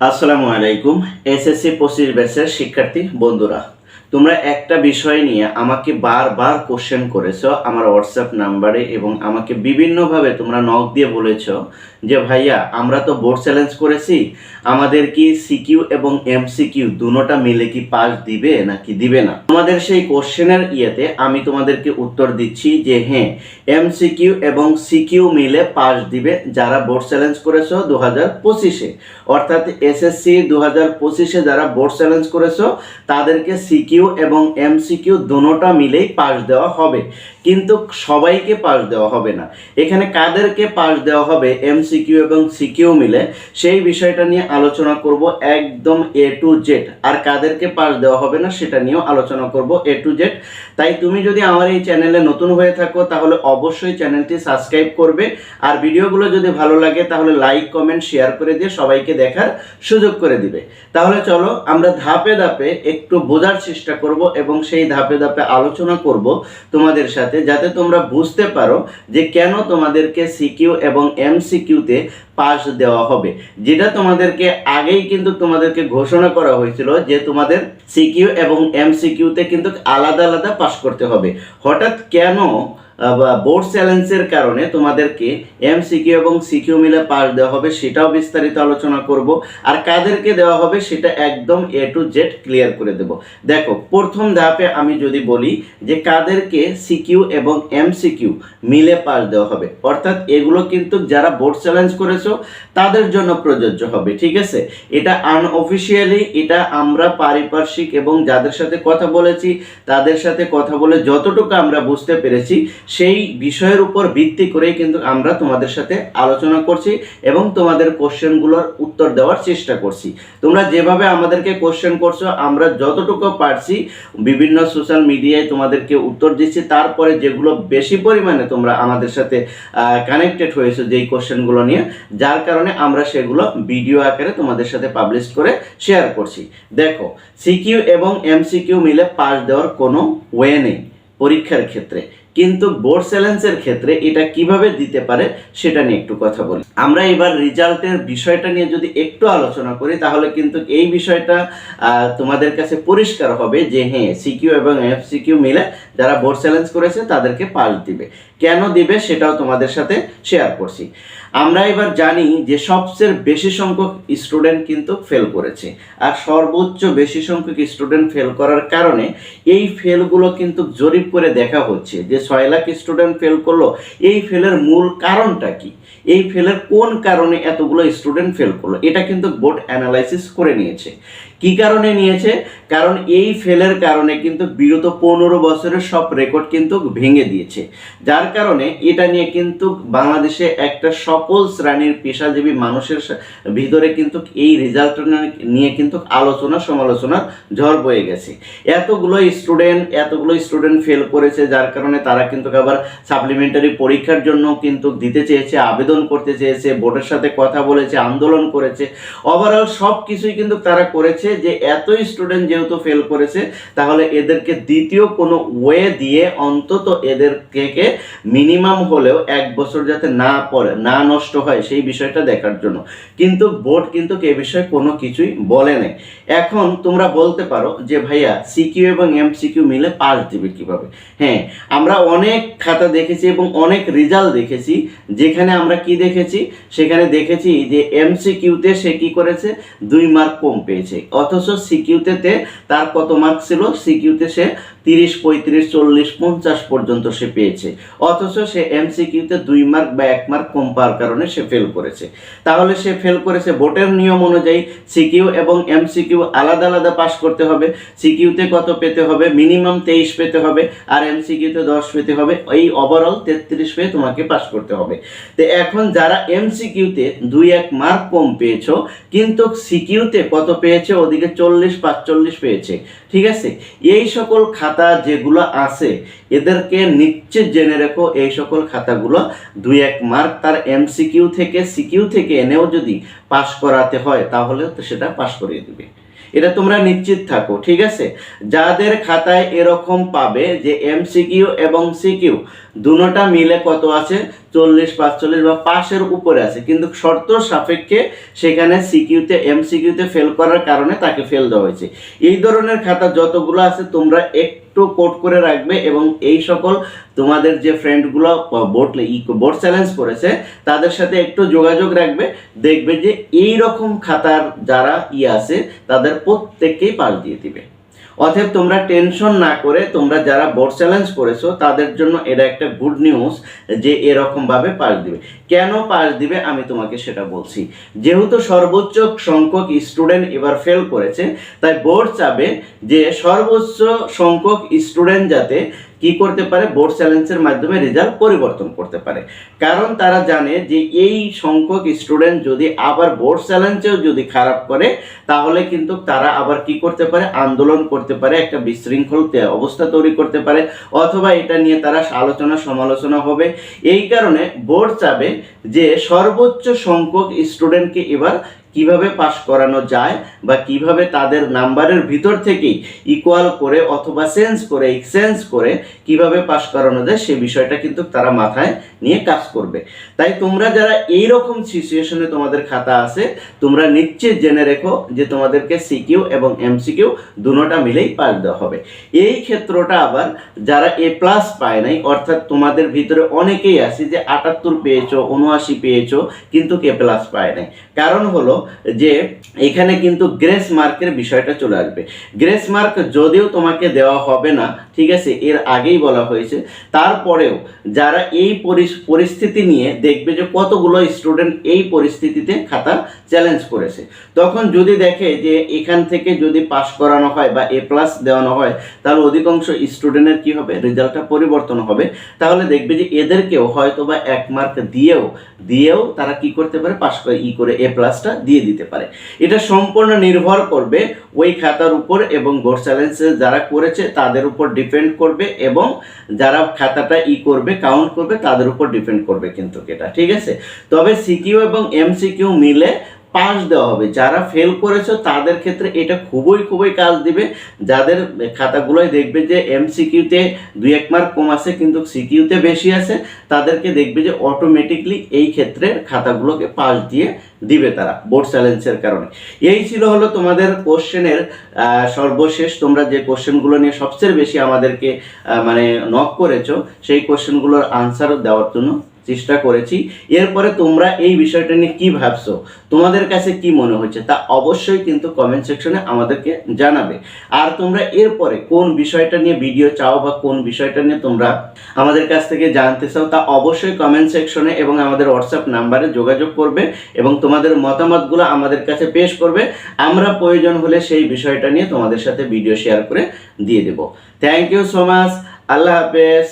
আসসালামু আলাইকুম এসএসসি পঁচিশ ব্যাচের শিক্ষার্থী বন্ধুরা। তোমরা একটা বিষয় নিয়ে আমাকে বারবার কোশ্চেন করেছ, আমার হোয়াটসঅ্যাপ নাম্বারে এবং আমাকে বিভিন্নভাবে তোমরা নক দিয়ে বলেছ যে, ভাইয়া, আমরা তো বোর্ড চ্যালেঞ্জ করেছি, আমাদের কি সিকিউ এবং এমসিকিউ দুটোটা মিলে কি পাস দিবে নাকি দিবে না? তোমাদের সেই কোশ্চেনের ইয়েতে আমি তোমাদেরকে উত্তর দিচ্ছি যে হ্যাঁ এমসিকিউ এবং সিকিউ মিলে পাস দিবে যারা বোর্ড চ্যালেঞ্জ করেছ দু হাজার পঁচিশে। অর্থাৎ এসএসসি দু হাজার পঁচিশে যারা বোর্ড চ্যালেঞ্জ করেছ, তাদেরকে সিকিউ এবং এমসিকিউ দোনোটা মিলেই পাশ দেওয়া হবে। কিন্তু সবাইকে পাস দেওয়া হবে না। এখানে কাদেরকে পাস দেওয়া হবে এমসিকিউ এবং সিকিউ মিলে, সেই বিষয়টা নিয়ে আলোচনা করব একদম এ টু জেড আর কাদেরকে পাস দেওয়া হবে না, সেটা নিয়েও আলোচনা করব এ টু জেড তাই তুমি যদি আমার এই চ্যানেলে নতুন হয়ে থাকো, তাহলে অবশ্যই চ্যানেলটি সাবস্ক্রাইব করবে। আর ভিডিওগুলো যদি ভালো লাগে, তাহলে লাইক, কমেন্ট, শেয়ার করে দিয়ে সবাইকে দেখার সুযোগ করে দিবে। তাহলে চলো, আমরা ধাপে ধাপে একটু বোঝার চেষ্টা করব এবং সেই ধাপে ধাপে আলোচনা করব তোমাদের সাথে। যাতে তোমরা বুঝতে পারো যে কেন তোমাদেরকে সিকিউ এবং এমসিকিউতে পাস দেওয়া হবে। যেটা তোমাদেরকে আগেই কিন্তু তোমাদেরকে ঘোষণা করা হয়েছিল যে তোমাদের সিকিউ এবং এমসিকিউতে কিন্তু আলাদা আলাদা পাস করতে হবে। হঠাৎ কেন বোর্ড চ্যালেঞ্জের কারণে তোমাদেরকে এমসিকিউ এবং সিকিউ মিলে পাস দেওয়া হবে, সেটাও বিস্তারিত আলোচনা করব। আর কাদেরকে দেওয়া হবে সেটা একদম এ টু জেড ক্লিয়ার করে দেব। দেখো, প্রথম ধাপে আমি যদি বলি যে কাদেরকে সিকিউ এবং এমসিকিউ মিলে পাস দেওয়া হবে। অর্থাৎ এগুলো কিন্তু যারা বোর্ড চ্যালেঞ্জ করেছ, তাদের জন্য প্রযোজ্য হবে, ঠিক আছে? এটা আনঅফিসিয়ালি এটা আমরা পারিপার্শ্বিক এবং যাদের সাথে কথা বলেছি, তাদের সাথে কথা বলে যতটুকু আমরা বুঝতে পেরেছি সেই বিষয়ের উপর ভিত্তি করেই কিন্তু আমরা তোমাদের সাথে আলোচনা করছি এবং তোমাদের কোশ্চেনগুলোর উত্তর দেওয়ার চেষ্টা করছি। তোমরা যেভাবে আমাদেরকে কোশ্চেন করছ, আমরা যতটুকু পারছি বিভিন্ন সোশ্যাল মিডিয়ায় তোমাদেরকে উত্তর দিচ্ছি। তারপরে যেগুলো বেশি পরিমাণে তোমরা আমাদের সাথে কানেক্টেড হয়েছো যেই কোশ্চেনগুলো নিয়ে, যার কারণে আমরা সেগুলো ভিডিও আকারে তোমাদের সাথে পাবলিশ করে শেয়ার করছি। দেখো সিকিউ এবং এমসিকিউ মিলে পাস দেওয়ার কোনো ওয়ে নেই পরীক্ষার ক্ষেত্রে। কিন্তু বোর্ড চ্যালেঞ্জের ক্ষেত্রে এটা কীভাবে দিতে পারে সেটা নিয়ে একটু কথা বলি। আমরা এবার রেজাল্টের বিষয়টা নিয়ে যদি একটু আলোচনা করি, তাহলে কিন্তু এই বিষয়টা তোমাদের কাছে পরিষ্কার হবে যে হ্যাঁ সিকিউ এবং এফসিকিউ মিলে যারা বোর্ড চ্যালেঞ্জ করেছে তাদেরকে পাস দিবে। কেন দিবে সেটাও তোমাদের সাথে শেয়ার করছি। আমরা এবার জানি যে সবচেয়ে বেশি সংখ্যক স্টুডেন্ট কিন্তু ফেল করেছে। আর সর্বোচ্চ বেশি সংখ্যক স্টুডেন্ট ফেল করার কারণে এই ফেলগুলো কিন্তু জরিপ করে দেখা হচ্ছে যে ছয় লাখ স্টুডেন্ট ফেল করল, এই ফেলের মূল কারণটা কি? এই ফেলের কোন কারণে এতগুলো স্টুডেন্ট ফেল করল? এটা কিন্তু বোর্ড অ্যানালাইসিস করে নিয়েছে। কি কারণে নিয়েছে? কারণ এই ফেলের কারণে কিন্তু বিগত পনেরো বছরের সব রেকর্ড কিন্তু ভেঙে দিয়েছে। যার কারণে এটা নিয়ে কিন্তু বাংলাদেশে একটা সকল শ্রেণির পেশাজীবী মানুষের ভিতরে কিন্তু এই রেজাল্ট নিয়ে কিন্তু আলোচনা সমালোচনার ঝড় বয়ে গেছে। এতগুলো স্টুডেন্ট এতগুলো স্টুডেন্ট ফেল করেছে, যার কারণে তারা কিন্তু আবার সাপ্লিমেন্টারি পরীক্ষার জন্য কিন্তু দিতে চেয়েছে, আবেদন করতে চেয়েছে, বোর্ডের সাথে কথা বলেছে, আন্দোলন করেছে। ওভারঅল সব কিছুই কিন্তু তারা করেছে। যে এত স্টুডেন্ট যেহেতু ফেল করেছে, তাহলে এদেরকে দ্বিতীয় কোনো ওয়ে দিয়ে অন্তত এদেরকে মিনিমাম হলেও এক বছর যাতে না পড়ে, না নষ্ট হয় সেই বিষয়টা দেখার জন্য। কিন্তু বোর্ড কিন্তু এ বিষয়ে কোনো কিছুই বলে নাই। এখন তোমরা বলতে পারো যে ভাইয়া সিকিউ এবং এমসিকিউ মিলে পাস দিবে কীভাবে? হ্যাঁ আমরা অনেক খাতা দেখেছি এবং অনেক রেজাল্ট দেখেছি। যেখানে আমরা কি দেখেছি? সেখানে দেখেছি যে এমসিকিউতে সে কি করেছে? দুই মার্ক কম পেয়েছে। অথচ সিকিউতে তার কত মার্ক ছিল? সিকিউতে সে তিরিশ, পঁয়ত্রিশ, চল্লিশ, পঞ্চাশ পর্যন্ত সে পেয়েছে। অথচ সে এমসিকিউতে দুই মার্ক বা এক মার্ক কম পাওয়ার কারণে সে ফেল করেছে। তাহলে সে ফেল করেছে বোর্ডের নিয়ম অনুযায়ী সিকিউ এবং এমসিকিউ আলাদা আলাদা পাস করতে হবে। সিকিউতে কত পেতে হবে? মিনিমাম তেইশ পেতে হবে আর এমসিকিউতে দশ পেতে হবে। এই ওভারঅল তেত্রিশ পেয়ে তোমাকে পাস করতে হবে। তো এখন যারা এমসিকিউতে দুই এক মার্ক কম পেয়েছ, কিন্তু সিকিউতে কত পেয়েছে ওদিকে চল্লিশ, পাঁচচল্লিশ পেয়েছে। ঠিক আছে? এই সকল খাতা যেগুলো আছে, এদেরকে নিশ্চিত জেনে রেখো, এই সকল খাতাগুলো দুই এক মার্ক। তার এমসিকিউ থেকে সিকিউ থেকে এনেও যদি পাশ করাতে হয়, তাহলে তো সেটা পাশ করিয়ে দিবে। এটা তোমরা নিশ্চিত থাকো, ঠিক আছে? যাদের খাতায় এরকম পাবে যে এমসিকিউ এবং সিকিউ দুটোটা মিলে কত আছে? চল্লিশ, পাঁচচল্লিশ বা পাশের উপরে আছে। কিন্তু শর্ত সাপেক্ষে সেখানে সিকিউতে এম সিকিউতে ফেল করার কারণে তাকে ফেল দেওয়া হয়েছে। এই ধরনের খাতা যতগুলো আছে, তোমরা একটু কোট করে রাখবে এবং এই সকল তোমাদের যে ফ্রেন্ডগুলো বোর্ড বোর্ড চ্যালেঞ্জ করেছে, তাদের সাথে একটু যোগাযোগ রাখবে। দেখবে যে এই রকম খাতার যারা ই আছে, তাদের প্রত্যেককেই পাস দিয়ে দিবে। অতএব তোমরা টেনশন না করে তোমরা যারা বোর্ড চ্যালেঞ্জ করেছ, তাদের জন্য এটা একটা গুড নিউজ যে এরকমভাবে পাস দিবে। কেন পাস দিবে আমি তোমাকে সেটা বলছি। যেহেতু সর্বোচ্চ সংখ্যক স্টুডেন্ট এবার ফেল করেছে, তাই বোর্ড চাবে যে সর্বোচ্চ সংখ্যক স্টুডেন্ট যাতে কি করতে পারে? বোর্ড চ্যালেঞ্জের মাধ্যমে রেজাল্ট পরিবর্তন করতে পারে। কারণ তারা জানে যে এই সংখ্যক স্টুডেন্ট যদি আবার বোর্ড চ্যালেঞ্জেও যদি খারাপ করে, তাহলে কিন্তু তারা আবার কি করতে পারে? আন্দোলন করতে পারে, একটা বিশৃঙ্খল অবস্থা তৈরি করতে পারে, অথবা এটা নিয়ে তারা আলোচনা সমালোচনা হবে। এই কারণে বোর্ড চাবে যে সর্বোচ্চ সংখ্যক স্টুডেন্টকে এবার কীভাবে পাস করানো যায় বা কীভাবে তাদের নাম্বারের ভিতর থেকেই ইকুয়াল করে অথবা চেঞ্জ করে এক্সচেঞ্জ করে কীভাবে পাস করানো যায় সে বিষয়টা কিন্তু তারা মাথায় নিয়ে কাজ করবে। তাই তোমরা যারা এই রকম সিচুয়েশনে তোমাদের খাতা আছে, তোমরা নিশ্চিত জেনে রেখো যে তোমাদেরকে সিকিউ এবং এমসিকিউ দুটোটা মিলেই পাস দেওয়া হবে। এই ক্ষেত্রটা আবার যারা এ প্লাস পায় নাই, অর্থাৎ তোমাদের ভিতরে অনেকেই আছে যে আটাত্তর পেয়েছ উনআশি পেয়েছ, কিন্তু কে প্লাস পায় নাই। কারণ হলো যে এখানে কিন্তু গ্রেস মার্কের বিষয়টা চলে আসবে। গ্রেস মার্ক যদিও তোমাকে দেওয়া হবে না, ঠিক আছে, এর আগেই বলা হয়েছে। তারপরেও যারা এই পরিস্থিতি নিয়ে দেখবে যে কতগুলো স্টুডেন্ট এই পরিস্থিতিতে খাতা চ্যালেঞ্জ করেছে। তখন যদি দেখে যে এখান থেকে যদি পাস করানো হয় বা এ প্লাস দেওয়ানো হয়, তাহলে অধিকাংশ স্টুডেন্টের কি হবে? রেজাল্টটা পরিবর্তন হবে। তাহলে দেখবে যে এদেরকেও হয়তো বা এক মার্ক দিয়েও দিয়েও তারা কি করতে পারে? পাস করে ই করে এ প্লাসটা দিয়ে দিতে পারে। এটা সম্পূর্ণ নির্ভর করবে ওই খাতার উপর এবং গোর চ্যালেঞ্জ যারা করেছে তাদের উপর ডিপেন্ড করবে এবং যারা খাতাটা ই করবে কাউন্ট করবে তাদের উপর ডিপেন্ড করবে কিন্তু এটা, ঠিক আছে? তবে সিকিউ এবং এমসিকিউ মিলে পাস দেওয়া হবে। যারা ফেল করেছ, তাদের ক্ষেত্রে এটা খুবই খুবই কাজ দিবে। যাদের খাতাগুলোয় দেখবে যে এমসিকিউতে দুই, এক মার্ক কম আছে, কিন্তু সিকিউতে বেশি আছে, তাদেরকে দেখবে যে অটোমেটিকলি এই ক্ষেত্রে খাতাগুলোকে পাস দিয়ে দিবে তারা বোর্ড চ্যালেঞ্জের কারণে। এই ছিল হলো তোমাদের কোশ্চেনের সর্বশেষ। তোমরা যে কোশ্চেনগুলো নিয়ে সবচেয়ে বেশি আমাদেরকে মানে নক করেছ, সেই কোশ্চেনগুলোর আনসার দেওয়ার জন্য চেষ্টা করেছি। এরপরে তোমরা এই বিষয়টা নিয়ে কি ভাবছ? তোমাদের কাছে কি মনে হচ্ছে তা অবশ্যই কিন্তু কমেন্ট সেকশনে আমাদেরকে জানাবে। আর তোমরা এরপরে কোন বিষয়টা নিয়ে ভিডিও চাও বা কোন বিষয়টা নিয়ে তোমরা আমাদের কাছ থেকে জানতে চাও, তা অবশ্যই কমেন্ট সেকশনে এবং আমাদের হোয়াটসঅ্যাপ নাম্বারে যোগাযোগ করবে এবং তোমাদের মতামতগুলো আমাদের কাছে পেশ করবে। আমরা প্রয়োজন হলে সেই বিষয়টা নিয়ে তোমাদের সাথে ভিডিও শেয়ার করে দিয়ে দেব। থ্যাংক ইউ সো মাচ আল্লাহ হাফেজ।